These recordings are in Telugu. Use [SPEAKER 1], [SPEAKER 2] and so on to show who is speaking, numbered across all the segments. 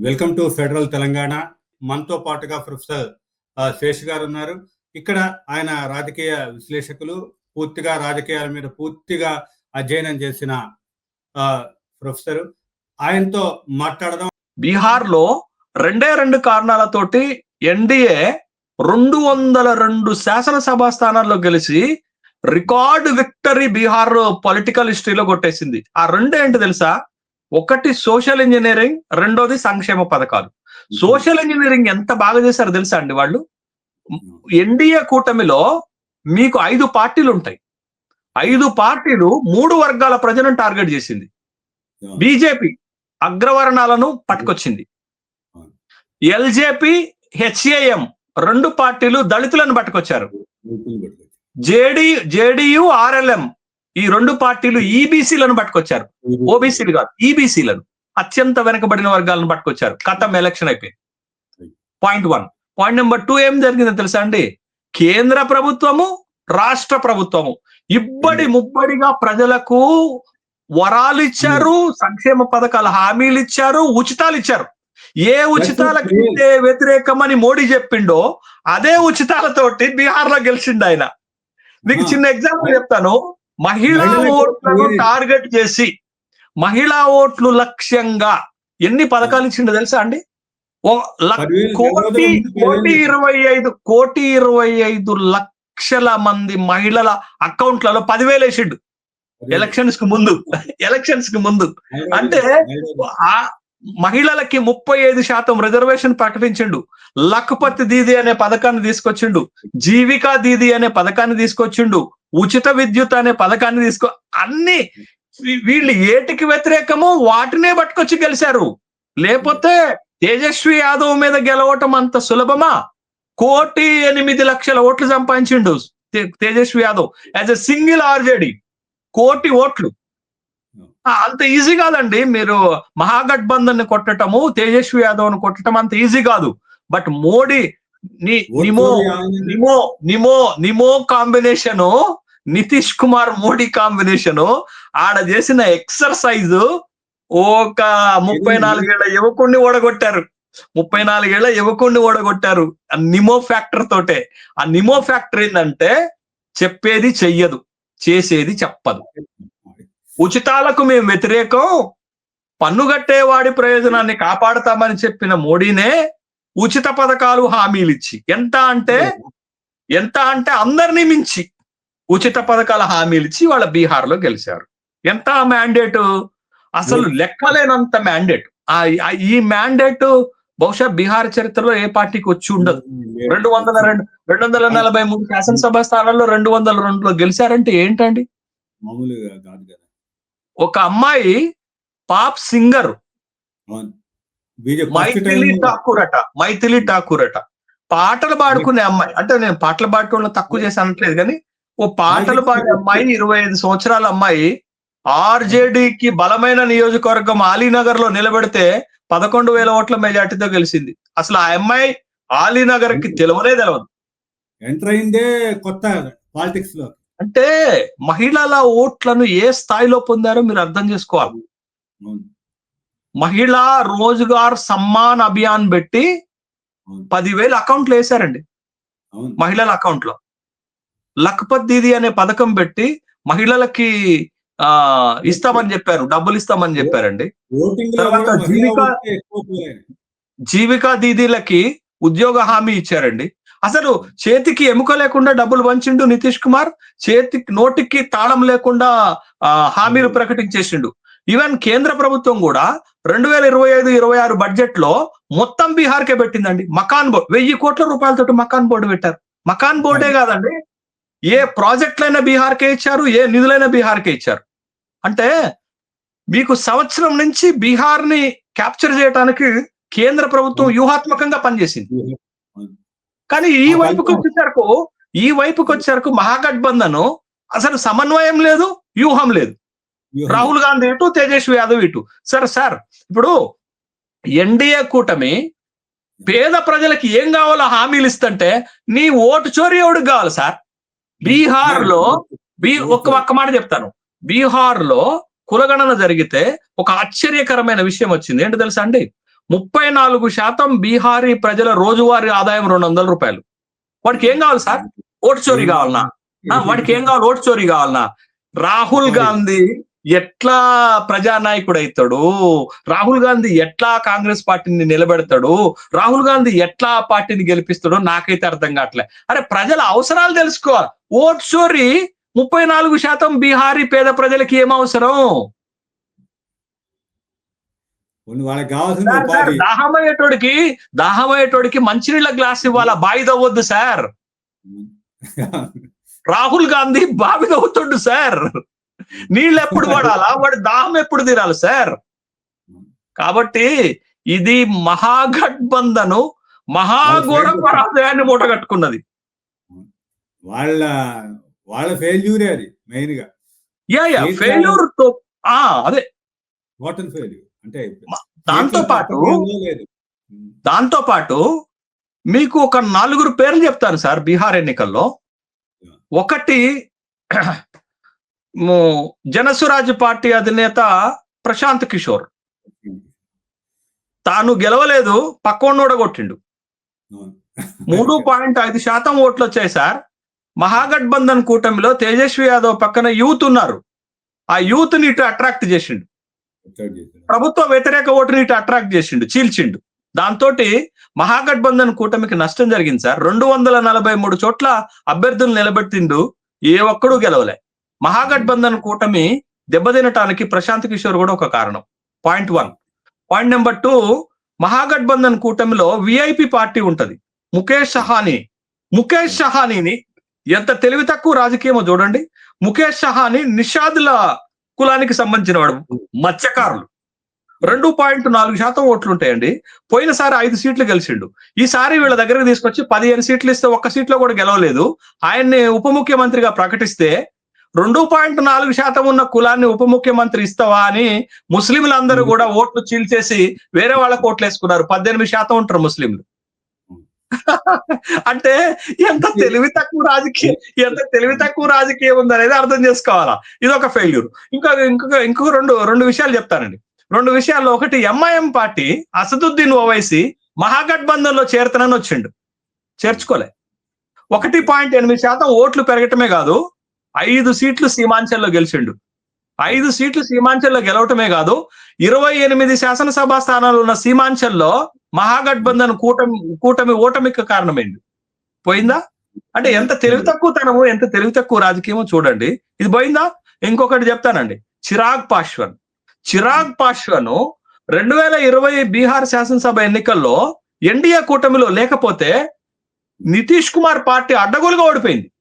[SPEAKER 1] Welcome to federal Telangana. మనతో పాటుగా ప్రొఫెసర్ శేష్ గారు ఉన్నారు. ఇక్కడ ఆయన రాజకీయ విశ్లేషకులు పూర్తిగా రాజకీయాల మీద పూర్తిగా అధ్యయనం చేసిన ఆ, ప్రొఫెసర్. ఆయనతో మాట్లాడదాం.
[SPEAKER 2] బీహార్లో రెండే రెండు కారణాలతోటి ఎన్డీఏ రెండు వందల రెండు శాసనసభ స్థానాల్లో గెలిచి రికార్డ్ విక్టరీ బీహార్ పొలిటికల్ హిస్టరీలో కొట్టేసింది. ఆ రెండు ఏంటి తెలుసా? ఒకటి సోషల్ ఇంజనీరింగ్ రెండోది సంక్షేమ పథకాలు. సోషల్ ఇంజనీరింగ్ ఎంత బాగా చేశారో తెలుసా అండి వాళ్ళు? ఎన్డీఏ కూటమిలో మీకు ఐదు పార్టీలు ఉంటాయి. ఐదు పార్టీలు మూడు వర్గాల ప్రజలను టార్గెట్ చేసింది. బీజేపీ అగ్రవర్ణాలను పట్టుకొచ్చింది. ఎల్జేపీ హెచ్ఏఎం రెండు పార్టీలు దళితులను పట్టుకొచ్చారు. జేడి జేడియు ఆర్ఎల్ఎం ఈ రెండు పార్టీలు ఈబీసీలను పట్టుకొచ్చారు. ఓబీసీలు కాదు ఈబీసీలను అత్యంత వెనకబడిన వర్గాలను పట్టుకొచ్చారు. కథం ఎలక్షన్ అయిపోయింది. Point one point number two ఏం జరిగిందో తెలుసా అండి? కేంద్ర ప్రభుత్వము రాష్ట్ర ప్రభుత్వము. ఇబ్బడి ముబ్బడిగా ప్రజలకు వరాలు ఇచ్చారు సంక్షేమ పథకాల హామీలు ఇచ్చారు ఉచితాలు ఇచ్చారు. ఏ ఉచితాలకి వ్యతిరేకమని మోడీ చెప్పిండో అదే ఉచితాలతోటి బీహార్లో గెలిచిండు ఆయన. మీకు చిన్న ఎగ్జాంపుల్ చెప్తాను. మహిళా ఓట్లను టార్గెట్ చేసి మహిళా ఓట్లు లక్ష్యంగా ఎన్ని పథకాలు ఇచ్చిండో తెలుసా అండి? ఓ లక్-
[SPEAKER 1] పదివేలు
[SPEAKER 2] కోటి కోటి ఇరవై ఐదు కోటి ఇరవై ఐదు లక్షల మంది మహిళల అకౌంట్లలో పదివేలు వేసిండు. ఎలక్షన్స్కు ముందు ఎలక్షన్స్కు ముందు అంటే ఆ మహిళలకి ముప్పై ఐదు శాతం రిజర్వేషన్ ప్రకటించిండు. లక్పతి దీది అనే పథకాన్ని తీసుకొచ్చిండు. జీవికా దీది అనే పథకాన్ని తీసుకొచ్చిండు. ఉచిత విద్యుత్ అనే పథకాన్ని తీసుకో అన్ని వీళ్ళు ఏటికి వ్యతిరేకమో వాటినే పట్టుకొచ్చి గెలిచారు లేకపోతే తేజస్వి యాదవ్ మీద గెలవటం అంత సులభమా? కోటి ఎనిమిది లక్షల ఓట్లు సంపాదించిండు Tejashwi Yadav. As a single RJD. కోటి ఓట్లు. అంత ఈజీ కాదండి. మీరు మహాగఠబంధన్ని కొట్టటము తేజస్వి యాదవ్ను కొట్టడం అంత ఈజీ కాదు. బట్ మోడీ నిమో నిమో నిమో నిమో కాంబినేషన్ నితీష్ కుమార్ మోడీ కాంబినేషన్ ఆడ చేసిన ఎక్సర్సైజ్ ఒక ముప్పై నాలుగేళ్ళ యువకుడిని ఓడగొట్టారు. ముప్పై నాలుగేళ్ళ యువకుడిని ఓడగొట్టారు. ఆ నిమో ఫ్యాక్టర్ తోటే. ఆ నిమో ఫ్యాక్టర్ ఏంటంటే చెప్పేది చెయ్యదు చేసేది చెప్పదు. ఉచితాలకు మేము వ్యతిరేకం. పన్ను కట్టేవాడి ప్రయోజనాన్ని కాపాడతామని చెప్పిన మోడీనే ఉచిత పథకాలు హామీలు ఇచ్చి. ఎంత అంటే ఎంత అంటే అందరినీ మించి ఉచిత పథకాల హామీలు ఇచ్చి వాళ్ళ బీహార్లో గెలిచారు. ఎంత మ్యాండేట్? అసలు లెక్కలేనంత మ్యాండేట్. ఆ ఈ మ్యాండేట్ బహుశా బీహార్ చరిత్రలో ఏ పార్టీకి వచ్చి ఉండదు. రెండు వందల రెండు రెండు వందల నలభై మూడు శాసనసభ స్థానాల్లో రెండు వందల రెండులో గెలిచారంటే ఏంటండి? ఒక అమ్మాయి పాప్ సింగర్. మైథిలి ఠాకూర్ అట మైథిలి ఠాకూర్ అట పాటలు పాడుకునే అమ్మాయి. అంటే నేను పాటలు పాడటంలో తక్కువ చేసి అనట్లేదు కానీ ఓ పాటలు పాడే అమ్మాయి ఇరవై ఐదు సంవత్సరాల అమ్మాయి ఆర్జేడీకి బలమైన నియోజకవర్గం ఆలీనగర్లో నిలబెడితే పదకొండు వేల ఓట్ల మెజార్టీతో గెలిచింది. అసలు ఆ అమ్మాయి ఆలీనగర్కి తెలవనే తెలవదు.
[SPEAKER 1] ఎంటర్ అయిందే కొత్త పాలిటిక్స్లో
[SPEAKER 2] అంటే మహిళల ఓట్లను ఏ స్థాయిలో పొందారో మీరు అర్థం చేసుకోవాలి. మహిళా రోజ్గార్ సమ్మాన్ అభియాన్ పెట్టి. పదివేలు అకౌంట్లు వేశారండి. మహిళల అకౌంట్లో లక్పత్ దీది అనే పథకం పెట్టి మహిళలకి ఆ ఇస్తామని చెప్పారు. డబ్బులు ఇస్తామని చెప్పారండి. తర్వాత జీవిక-. జీవికా దీదీలకి ఉద్యోగ హామీ ఇచ్చారండి. అసలు చేతికి ఎముక లేకుండా డబ్బులు పంచిండు నితీష్ కుమార్ చేతికి నోటికి తాళం లేకుండా హామీలు ప్రకటించేసిండు. ఈవెన్ కేంద్ర ప్రభుత్వం కూడా రెండు వేల ఇరవై ఐదు ఇరవై ఆరు బడ్జెట్లో మొత్తం బీహార్కే పెట్టిందండి. మకాన్ బోర్డు. వెయ్యి కోట్ల రూపాయలతో మకాన్ బోర్డు పెట్టారు. మకాన్ బోర్డే కాదండి. ఏ ప్రాజెక్టులైనా బీహార్కే ఇచ్చారు ఏ నిధులైనా బీహార్కే ఇచ్చారు. అంటే మీకు సంవత్సరం నుంచి బీహార్ని క్యాప్చర్ చేయడానికి కేంద్ర ప్రభుత్వం వ్యూహాత్మకంగా పనిచేసింది. కానీ ఈ వైపుకి
[SPEAKER 1] వైపు-
[SPEAKER 2] వచ్చేసరికి ఈ వైపుకి వచ్చేసరికి మహాగఠబంధన్ అసలు సమన్వయం లేదు వ్యూహం లేదు. రాహుల్ గాంధీ ఇటు తేజస్వి యాదవ్ ఇటు. సార్ సార్ ఇప్పుడు ఎన్డీఏ కూటమి పేద ప్రజలకి ఏం కావాలో హామీలు ఇస్తుంటే నీ ఓటు చోరీ ఎవడికి కావాలి సార్? బీహార్లో బీ ఒక్క ఒక్క మాట చెప్తాను. బీహార్లో కులగణన జరిగితే ఒక ఆశ్చర్యకరమైన విషయం వచ్చింది. ఏంటి తెలుసా అండి? ముప్పై నాలుగు శాతం బీహారీ ప్రజల రోజువారీ ఆదాయం రెండు వందల రూపాయలు. వాడికి ఏం కావాలి సార్? ఓటు చోరీ కావాలనా? వాడికి ఏం కావాలి? ఓటు చోరీ కావాలనా? రాహుల్ గాంధీ ఎట్లా ప్రజానాయకుడు అవుతాడు రాహుల్ గాంధీ ఎట్లా కాంగ్రెస్ పార్టీని నిలబెడతాడు? రాహుల్ గాంధీ ఎట్లా ఆ పార్టీని గెలిపిస్తాడో నాకైతే అర్థం కావట్లే. అరే ప్రజల అవసరాలు తెలుసుకోవాలి. ఓట్ చోరీ ముప్పై నాలుగు శాతం బీహారీ పేద ప్రజలకి ఏం అవసరం? సార్, సార్, దాహమయ్యేటోడికి దాహమయ్యేటోడికి మంచినీళ్ళ గ్లాస్ ఇవ్వాలా? బావి తవ్వద్దు సార్. రాహుల్ గాంధీ బావి తవ్వుతుండు సార్. నీళ్ళు ఎప్పుడు పడాలా? వాడి దాహం ఎప్పుడు తీరాలి సార్? కాబట్టి ఇది మహాగఠబంధను మహాఘోర పరాజయాన్ని మూటగట్టుకున్నది.
[SPEAKER 1] వాళ్ళ వాళ్ళ ఫెయిల్యూరే అది మెయిన్గా.
[SPEAKER 2] యా యా ఫెయిల్యూర్తో ఆ అదే.
[SPEAKER 1] టోటల్ ఫెయిల్యూర్ అంటే
[SPEAKER 2] దాంతో పాటు దాంతో పాటు మీకు ఒక నలుగురు పేర్లు చెప్తాను సార్ బీహార్ ఎన్నికల్లో. ఒకటి జనసురాజ్ పార్టీ అధినేత ప్రశాంత్ కిషోర్. తాను గెలవలేదు పక్కోడు కొట్టిండు
[SPEAKER 1] అవును.
[SPEAKER 2] మూడు పాయింట్ ఐదు శాతం ఓట్లు వచ్చాయి సార్. మహాగఠబంధన్ కూటమిలో తేజస్వి యాదవ్ పక్కన యూత్ ఉన్నారు. ఆ యూత్ని ఇటు అట్రాక్ట్ చేసిండు. ప్రభుత్వ వ్యతిరేక ఓటుని ఇటు అట్రాక్ట్ చేసిండు చీల్చిండు. దాంతో మహాగఠబంధన్ కూటమికి నష్టం జరిగింది సార్. రెండు వందల నలభై మూడు చోట్ల అభ్యర్థులు నిలబెట్టిండు ఏ ఒక్కడూ గెలవలే. మహాగఠబంధన్ కూటమి దెబ్బతినటానికి ప్రశాంత్ కిషోర్ కూడా ఒక కారణం. Point one. Point number two Mahagathbandhan కూటమిలో విఐపి పార్టీ ఉంటది. ముఖేష్ సహాని ముఖేష్ సహానీని ఎంత తెలివి తక్కువ రాజకీయమో చూడండి. ముఖేష్ సహాని నిషాదుల కులానికి సంబంధించిన వాడు మత్స్యకారులు. రెండు పాయింట్ నాలుగు శాతం ఓట్లు ఉంటాయండి. పోయినసారి ఐదు సీట్లు గెలిచిండు. ఈసారి వీళ్ళ దగ్గరకు తీసుకొచ్చి పదిహేను సీట్లు ఇస్తే ఒక్క సీట్లో కూడా గెలవలేదు. ఆయన్ని ఉప ముఖ్యమంత్రిగా ప్రకటిస్తే రెండు పాయింట్ నాలుగు శాతం ఉన్న కులాన్ని ఉప ముఖ్యమంత్రి ఇస్తావా అని ముస్లింలందరూ కూడా ఓట్లు చీల్చేసి వేరే వాళ్ళకి ఓట్లు వేసుకున్నారు పద్దెనిమిది శాతం ఉంటారు ముస్లింలు. అంటే ఎంత తెలివి తక్కువ రాజకీయం ఎంత తెలివి తక్కువ రాజకీయం ఉందనేది అర్థం చేసుకోవాలా? ఇది ఒక ఫెయిల్యూర్ ఇంకా ఇంకొక ఇంకొక రెండు రెండు విషయాలు చెప్తానండి. రెండు విషయాల్లో ఒకటి ఎంఐఎం పార్టీ అసదుద్దీన్ ఓవైసీ మహాగఠబంధన్లో చేరుతానని వచ్చిండు. చేర్చుకోలే. ఒకటి పాయింట్ ఎనిమిది శాతం ఓట్లు పెరగటమే కాదు ఐదు సీట్లు సీమాంచల్లో గెలిచిండు. ఐదు సీట్లు సీమాంచల్లో గెలవటమే కాదు ఇరవై ఎనిమిది శాసనసభ స్థానాలు ఉన్న సీమాంచల్లో మహాగఠబంధన్ కూటమి కూటమి ఓటమికి కారణమైంది. పోయిందా? అంటే ఎంత తెలివి తక్కువ తనము ఎంత తెలివి తక్కువ రాజకీయమో చూడండి. ఇది పోయిందా? ఇంకొకటి చెప్తానండి. చిరాగ్ పాశ్వన్. చిరాగ్ పాశ్వన్ రెండు వేల ఇరవై బీహార్ శాసనసభ ఎన్నికల్లో ఎన్డీఏ కూటమిలో లేకపోతే నితీష్ కుమార్ పార్టీ అడ్డగోలుగా ఓడిపోయింది.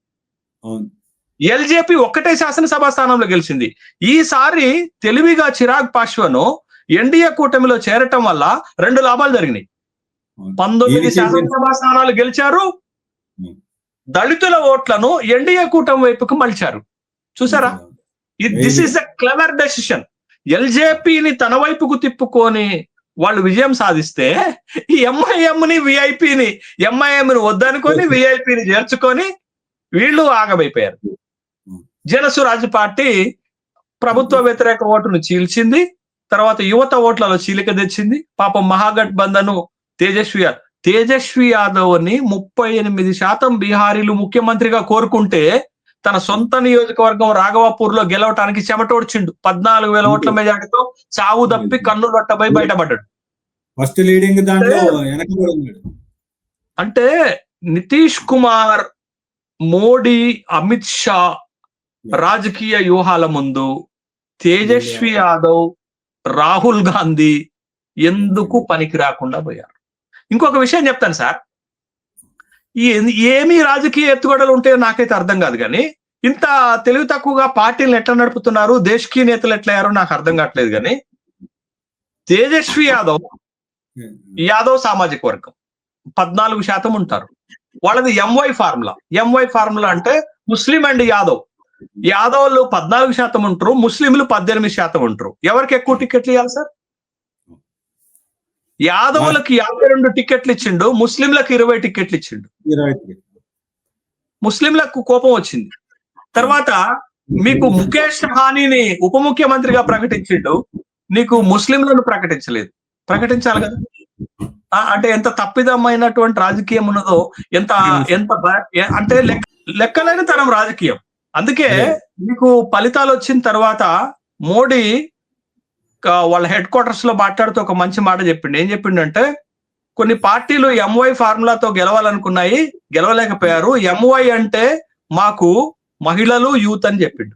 [SPEAKER 2] ఎల్జేపీ ఒక్కటే శాసనసభ స్థానంలో గెలిచింది. ఈసారి తెలివిగా చిరాగ్ పాశ్వన్ ఎన్డీఏ కూటమిలో చేరటం వల్ల రెండు లాభాలు జరిగినాయి. పంతొమ్మిది శాసనసభ స్థానాలు గెలిచారు. దళితుల ఓట్లను ఎన్డీఏ కూటమి వైపుకు మలిచారు. చూసారా? This is the clever decision. ఎల్జేపీని తన వైపుకు తిప్పుకొని వాళ్ళు విజయం సాధిస్తే ఈ ఎంఐఎం ని విఐపిని ఎంఐఎం ని వద్దనుకొని విఐపిని చేర్చుకొని వీళ్ళు ఆగమైపోయారు. జనసురాజ్ పార్టీ ప్రభుత్వ వ్యతిరేక ఓటును చీల్చింది. తర్వాత యువత ఓట్లలో చీలిక తెచ్చింది. పాపం మహాగఠబంధన్ తేజస్వి యాదవ్. తేజస్వి యాదవ్ని ముప్పై ఎనిమిది శాతం బీహారీలు ముఖ్యమంత్రిగా కోరుకుంటే తన సొంత నియోజకవర్గం రాఘవాపూర్లో గెలవటానికి చెమటోడ్చిండు. పద్నాలుగు వేల ఓట్ల మెజార్టీతో చావు తప్పి కన్ను లొట్టబోయి బయటపడ్డాడు.
[SPEAKER 1] ఫస్ట్ లీడింగ్
[SPEAKER 2] అంటే నితీష్ కుమార్ మోడీ అమిత్ షా రాజకీయ వ్యూహాల ముందు తేజస్వి యాదవ్ రాహుల్ గాంధీ ఎందుకు పనికి రాకుండా పోయారు? ఇంకొక విషయం చెప్తాను సార్. ఏమి రాజకీయ ఎత్తుగడలు ఉంటాయో నాకైతే అర్థం కాదు కానీ ఇంత తెలివి తక్కువగా పార్టీలను ఎట్లా నడుపుతున్నారు దేశకీయ నేతలు ఎట్లా అయ్యారో నాకు అర్థం కావట్లేదు కానీ తేజస్వి యాదవ్ యాదవ్ సామాజిక వర్గం. పద్నాలుగు శాతం ఉంటారు. వాళ్ళది ఎంవై ఫార్ములా ఎంవై ఫార్ములా అంటే ముస్లిం అండ్ యాదవ్. యాదవ్లు పద్నాలుగు శాతం ఉంటారు ముస్లింలు పద్దెనిమిది శాతం ఉంటారు. ఎవరికి ఎక్కువ టికెట్లు ఇవ్వాలి సార్? యాదవులకి యాభై రెండు టికెట్లు ఇచ్చిండు ముస్లింలకు ఇరవై టికెట్లు ఇచ్చిండు. ముస్లింలకు కోపం వచ్చింది. తర్వాత మీకు ముఖేష్ హానీని ఉప ముఖ్యమంత్రిగా ప్రకటించిండు నీకు ముస్లింలను ప్రకటించలేదు. ప్రకటించాలి కదా? అంటే ఎంత తప్పిదమైనటువంటి రాజకీయం ఉన్నదో ఎంత ఎంత అంటే లెక్క లెక్కలేని తరం రాజకీయం. అందుకే మీకు ఫలితాలు వచ్చిన తర్వాత మోడీ వాళ్ళ హెడ్ క్వార్టర్స్లో మాట్లాడుతూ ఒక మంచి మాట చెప్పిండు. ఏం చెప్పిండంటే కొన్ని పార్టీలు ఎంవై ఫార్ములాతో గెలవాలనుకున్నాయి గెలవలేకపోయారు. ఎంవై అంటే మాకు మహిళలు యూత్ అని చెప్పిండు.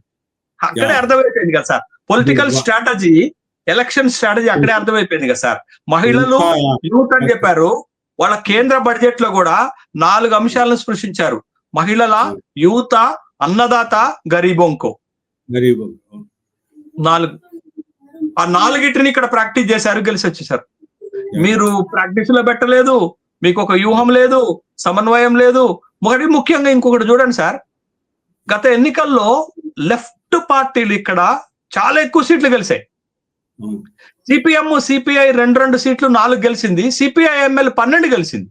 [SPEAKER 2] అక్కడే. అర్థమైపోయింది కదా sir. Political. Strategy election strategy అక్కడే అర్థమైపోయింది కదా సార్. మహిళలు యూత్ అని చెప్పారు. వాళ్ళ కేంద్ర బడ్జెట్లో కూడా నాలుగు అంశాలను స్పృశించారు మహిళల యువత అన్నదాత గరీబొంకో.
[SPEAKER 1] గరీబ్
[SPEAKER 2] నాలుగు ఆ నాలుగిటిని ఇక్కడ ప్రాక్టీస్ చేశారు గెలిచి వచ్చేసారు. మీరు ప్రాక్టీస్లో పెట్టలేదు మీకు ఒక వ్యూహం లేదు సమన్వయం లేదు. ఒకటి ముఖ్యంగా ఇంకొకటి చూడండి సార్. గత ఎన్నికల్లో లెఫ్ట్ పార్టీలు ఇక్కడ చాలా ఎక్కువ సీట్లు గెలిచాయి. సిపిఎం సిపిఐ రెండు రెండు సీట్లు నాలుగు గెలిచింది. సిపిఐ ఎంఎల్ పన్నెండు గెలిచింది.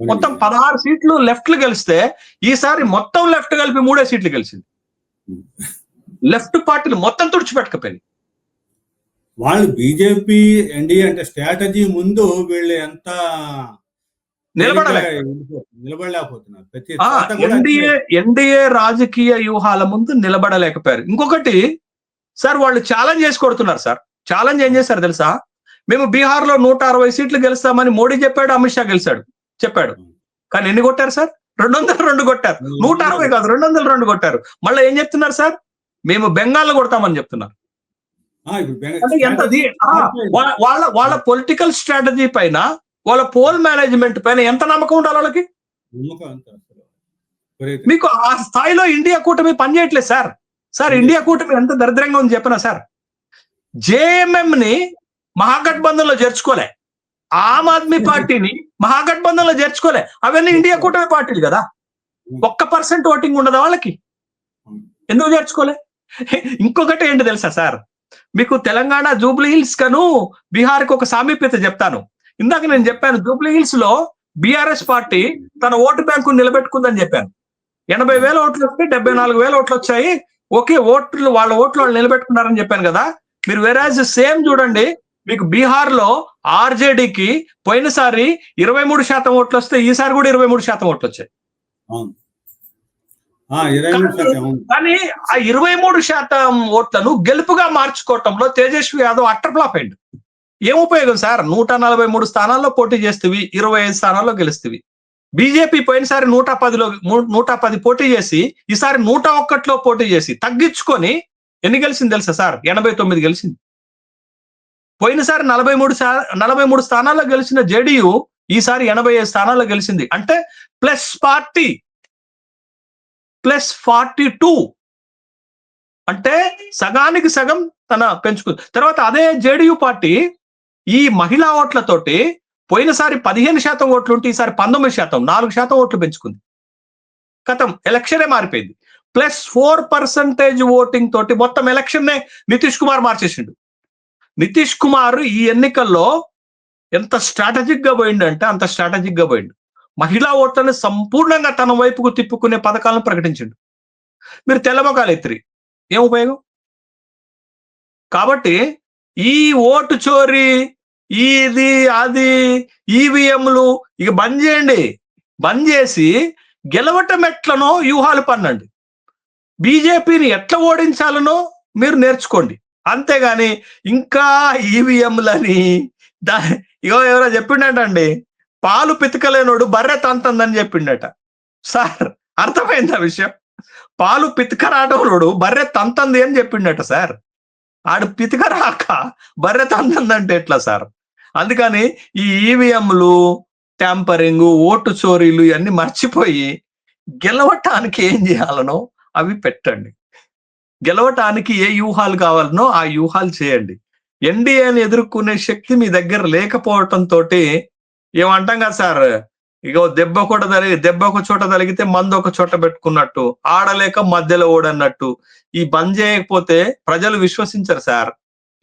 [SPEAKER 2] మొత్తం పదహారు సీట్లు లెఫ్ట్లు గెలిస్తే ఈసారి మొత్తం లెఫ్ట్ కలిపి మూడే సీట్లు గెలిచింది. లెఫ్ట్ పార్టీలు మొత్తం తుడిచిపెట్టకపోయింది
[SPEAKER 1] వాళ్ళు బీజేపీ ఎన్డీఏ అంటే స్ట్రాటజీ ముందు వీళ్ళు ఎంత
[SPEAKER 2] నిలబడలే.
[SPEAKER 1] నిలబడలేకపోతున్నారు.
[SPEAKER 2] ఎన్డీఏ ఎన్డీఏ రాజకీయ వ్యూహాల ముందు నిలబడలేకపోయారు. ఇంకొకటి సార్ వాళ్ళు ఛాలెంజ్ చేసి కొడుతున్నారు సార్. ఛాలెంజ్ ఏం చేశారు తెలుసా? మేము బీహార్లో నూట అరవై సీట్లు గెలుస్తామని మోడీ చెప్పాడు అమిత్ షా గెలిచాడు. చెప్పాడు. కానీ ఎన్ని కొట్టారు సార్? రెండు వందల రెండు కొట్టారు నూట అరవై కాదు రెండు వందల రెండు కొట్టారు. మళ్ళీ ఏం చెప్తున్నారు సార్? మేము బెంగాల్ కొడతామని చెప్తున్నారు. వాళ్ళ- వాళ్ళ పొలిటికల్ స్ట్రాటజీ పైన వాళ్ళ పోల్ మేనేజ్మెంట్ పైన ఎంత నమ్మకం ఉండాలి వాళ్ళకి. మీకు ఆ స్థాయిలో ఇండియా కూటమి పనిచేయట్లేదు సార్. సార్ ఇండియా కూటమి ఎంత దరిద్రంగా ఉంది చెప్పనా సార్? జేఎంఎం ని మహాగఠబంధన్లో చేర్చుకోలే. ఆమ్ ఆద్మీ పార్టీని మహాగఠబంధన్లో చేర్చుకోలే. అవన్నీ ఇండియా కూటమి పార్టీలు కదా. ఒక్క పర్సెంట్ ఓటింగ్ ఉండదా వాళ్ళకి? ఎందుకు చేర్చుకోలే? ఇంకొకటి ఏంటి తెలుసా సార్? మీకు తెలంగాణ జూబ్లీ హిల్స్ కను బీహార్కి ఒక సామీప్యత చెప్తాను. ఇందాక నేను చెప్పాను జూబ్లీ హిల్స్లో బీఆర్ఎస్ పార్టీ తన ఓటు బ్యాంకు నిలబెట్టుకుందని చెప్పాను. ఎనభై వేల ఓట్లు వస్తే డెబ్బై నాలుగు వేల ఓట్లు వచ్చాయి. ఓకే ఓట్లు వాళ్ళ ఓట్లు వాళ్ళు నిలబెట్టుకున్నారని చెప్పాను కదా. మీరు వెరాజ్ సేమ్ చూడండి మీకు బీహార్లో ఆర్జేడీకి పోయినసారి ఇరవై మూడు శాతం ఓట్లు వస్తే ఈసారి కూడా ఇరవై మూడు శాతం ఓట్లు వచ్చాయి. కానీ ఆ ఇరవై మూడు శాతం ఓట్లను గెలుపుగా మార్చుకోవటంలో తేజస్వి యాదవ్ అట్టర్ ఫ్లాప్ అయింది ఏం ఉపయోగం సార్? నూట నలభై మూడు స్థానాల్లో పోటీ చేస్తేవి ఇరవై ఐదు స్థానాల్లో గెలుస్తేవి. బీజేపీ పోయినసారి నూట పదిలో నూట పది పోటీ చేసి ఈసారి నూట ఒక్కట్లో పోటీ చేసి తగ్గించుకొని ఎన్ని గెలిచింది తెలుసా సార్? ఎనభై తొమ్మిది గెలిచింది. పోయినసారి నలభై మూడు నలభై మూడు స్థానాల్లో గెలిచిన జేడీయూ ఈసారి ఎనభై ఐదు స్థానాల్లో గెలిచింది. అంటే plus party plus forty two. అంటే సగానికి సగం తన పెంచుకుంది తర్వాత అదే జేడీయూ పార్టీ ఈ మహిళా ఓట్లతోటి పోయినసారి పదిహేను శాతం ఓట్లు ఉంటే ఈసారి పంతొమ్మిది శాతం నాలుగు శాతం ఓట్లు పెంచుకుంది. కథం ఎలక్షనే మారిపోయింది. ప్లస్ ఫోర్ పర్సంటేజ్ ఓటింగ్ తోటి మొత్తం ఎలక్షన్నే నితీష్ కుమార్ మార్చేసిండు. నితీష్ కుమార్ ఈ ఎన్నికల్లో ఎంత స్ట్రాటజిక్గా పోయిండంటే అంత స్ట్రాటజిక్గా పోయిండు. మహిళా ఓట్లను సంపూర్ణంగా తన వైపుకు తిప్పుకునే పథకాలను ప్రకటించిండు. మీరు తెల్లమొకాలు ఎత్తిరి. ఏం ఉపయోగం? కాబట్టి ఈ ఓటు చోరీ ఇది అది ఈవీఎంలు ఇక బంద్ చేయండి. బంద్ చేసి గెలవటం ఎట్లనో వ్యూహాలు పన్నండి. బీజేపీని ఎట్లా ఓడించాలనో మీరు నేర్చుకోండి. అంతేగాని ఇంకా ఈవీఎంలని దా ఇగో ఎవరో చెప్పిండటండి. పాలు పితకలేనోడు బర్రె తంతందని చెప్పిండట. సార్ అర్థమైంది ఆ విషయం? పాలు పితకరాడోడు బర్రె తంతంది అని చెప్పిండట సార్. ఆడు పితకరాక బర్రె తంతందంటే ఎట్లా సార్? అందుకని ఈ ఈవీఎంలు ట్యాంపరింగ్ ఓటు చోరీలు ఇవన్నీ మర్చిపోయి గెలవటానికి ఏం చేయాలనో అవి పెట్టండి. గెలవటానికి ఏ వ్యూహాలు కావాలనో ఆ వ్యూహాలు చేయండి. ఎన్డీఏని ఎదుర్కొనే శక్తి మీ దగ్గర లేకపోవటం తోటి ఏమంటాం కదా సార్? ఇగో దెబ్బ కూడా తలిగి దెబ్బ ఒక చోట తలిగితే మందు ఒక చోట పెట్టుకున్నట్టు ఆడలేక మధ్యలో ఓడన్నట్టు ఈ బంద్ చేయకపోతే ప్రజలు విశ్వసించరు సార్.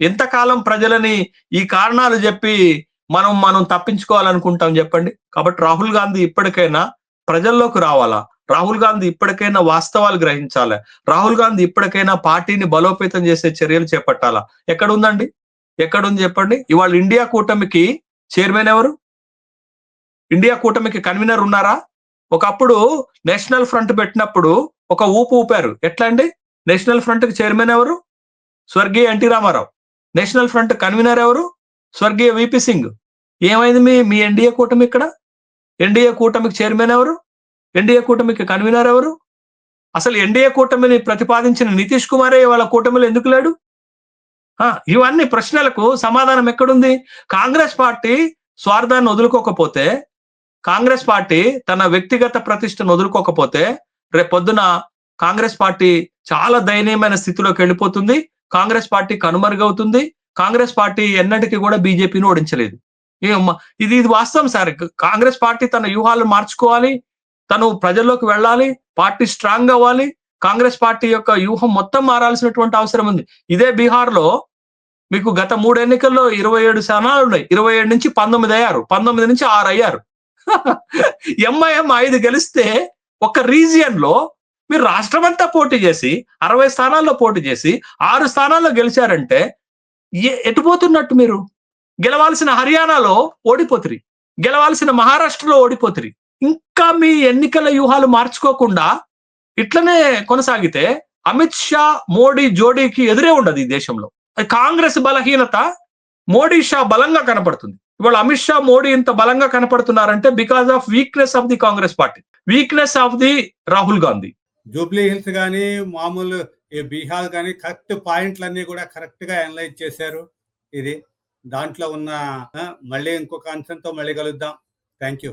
[SPEAKER 2] ఎంతకాలం ప్రజలని ఈ కారణాలు చెప్పి మనం మనం తప్పించుకోవాలనుకుంటాం చెప్పండి. కాబట్టి రాహుల్ గాంధీ ఇప్పటికైనా ప్రజల్లోకి రావాలా? రాహుల్ గాంధీ ఇప్పటికైనా వాస్తవాలు గ్రహించాలి? రాహుల్ గాంధీ ఇప్పటికైనా పార్టీని బలోపేతం చేసే చర్యలు చేపట్టాలా? ఎక్కడ ఉందండి ఎక్కడుంది చెప్పండి? ఇవాళ ఇండియా కూటమికి చైర్మన్ ఎవరు? ఇండియా కూటమికి కన్వీనర్ ఉన్నారా? ఒకప్పుడు నేషనల్ ఫ్రంట్ పెట్టినప్పుడు ఒక ఊపు ఊపారు. ఎట్లా అండి నేషనల్ ఫ్రంట్కి చైర్మన్ ఎవరు? స్వర్గీయ N T Rama Rao. National front convener ఎవరు? స్వర్గీయ విపి సింగ్. ఏమైంది మీ మీ ఎన్డీఏ కూటమి ఇక్కడ? ఎన్డీఏ కూటమికి చైర్మన్ ఎవరు? ఎన్డీఏ కూటమికి కన్వీనర్ ఎవరు? అసలు ఎన్డీఏ కూటమిని ప్రతిపాదించిన నితీష్ కుమారే వాళ్ళ కూటమిలో ఎందుకు లేడు? ఇవన్నీ ప్రశ్నలకు సమాధానం ఎక్కడుంది? కాంగ్రెస్ పార్టీ స్వార్థాన్ని వదులుకోకపోతే కాంగ్రెస్ పార్టీ తన వ్యక్తిగత ప్రతిష్టను వదులుకోకపోతే రేపు పొద్దున కాంగ్రెస్ పార్టీ చాలా దయనీయమైన స్థితిలోకి వెళ్ళిపోతుంది కాంగ్రెస్ పార్టీ కనుమరుగవుతుంది కాంగ్రెస్ పార్టీ ఎన్నటికీ కూడా బీజేపీని ఓడించలేదు. ఇది ఇది వాస్తవం సార్. కాంగ్రెస్ పార్టీ తన వ్యూహాలను మార్చుకోవాలి తను ప్రజల్లోకి వెళ్ళాలి పార్టీ స్ట్రాంగ్ అవ్వాలి కాంగ్రెస్ పార్టీ యొక్క వ్యూహం మొత్తం మారాల్సినటువంటి అవసరం ఉంది. ఇదే బీహార్లో మీకు గత మూడు ఎన్నికల్లో ఇరవై ఏడు స్థానాలు ఉన్నాయి. ఇరవై ఏడు నుంచి పంతొమ్మిది అయ్యారు. పంతొమ్మిది నుంచి ఆరు అయ్యారు. ఎంఐఎం ఐదు గెలిస్తే ఒక రీజియన్లో మీరు రాష్ట్రం అంతా పోటీ చేసి అరవై స్థానాల్లో పోటీ చేసి ఆరు స్థానాల్లో గెలిచారంటే ఎటుపోతున్నట్టు ఎటు పోతున్నట్టు మీరు? గెలవాల్సిన హర్యానాలో ఓడిపోతురి. గెలవాల్సిన మహారాష్ట్రలో ఓడిపోతురి. ఇంకా మీ ఎన్నికల వ్యూహాలు మార్చుకోకుండా ఇట్లనే కొనసాగితే అమిత్ షా మోడీ జోడీకి ఎదురే ఉండదు ఈ దేశంలో. కాంగ్రెస్ బలహీనత మోడీ షా బలంగా కనపడుతుంది. ఇవాళ అమిత్ షా మోడీ ఇంత బలంగా కనపడుతున్నారంటే because of weakness of the Congress party. Weakness of the Rahul Gandhi.
[SPEAKER 1] Jubilee Hills కానీ మామూలు ఈ బీహార్ కానీ కరెక్ట్ పాయింట్లన్నీ కూడా కరెక్ట్గా అనలైజ్ చేశారు ఇది. దాంట్లో ఉన్న మళ్ళీ ఇంకొక అంశంతో మళ్ళీ కలుద్దాం. Thank you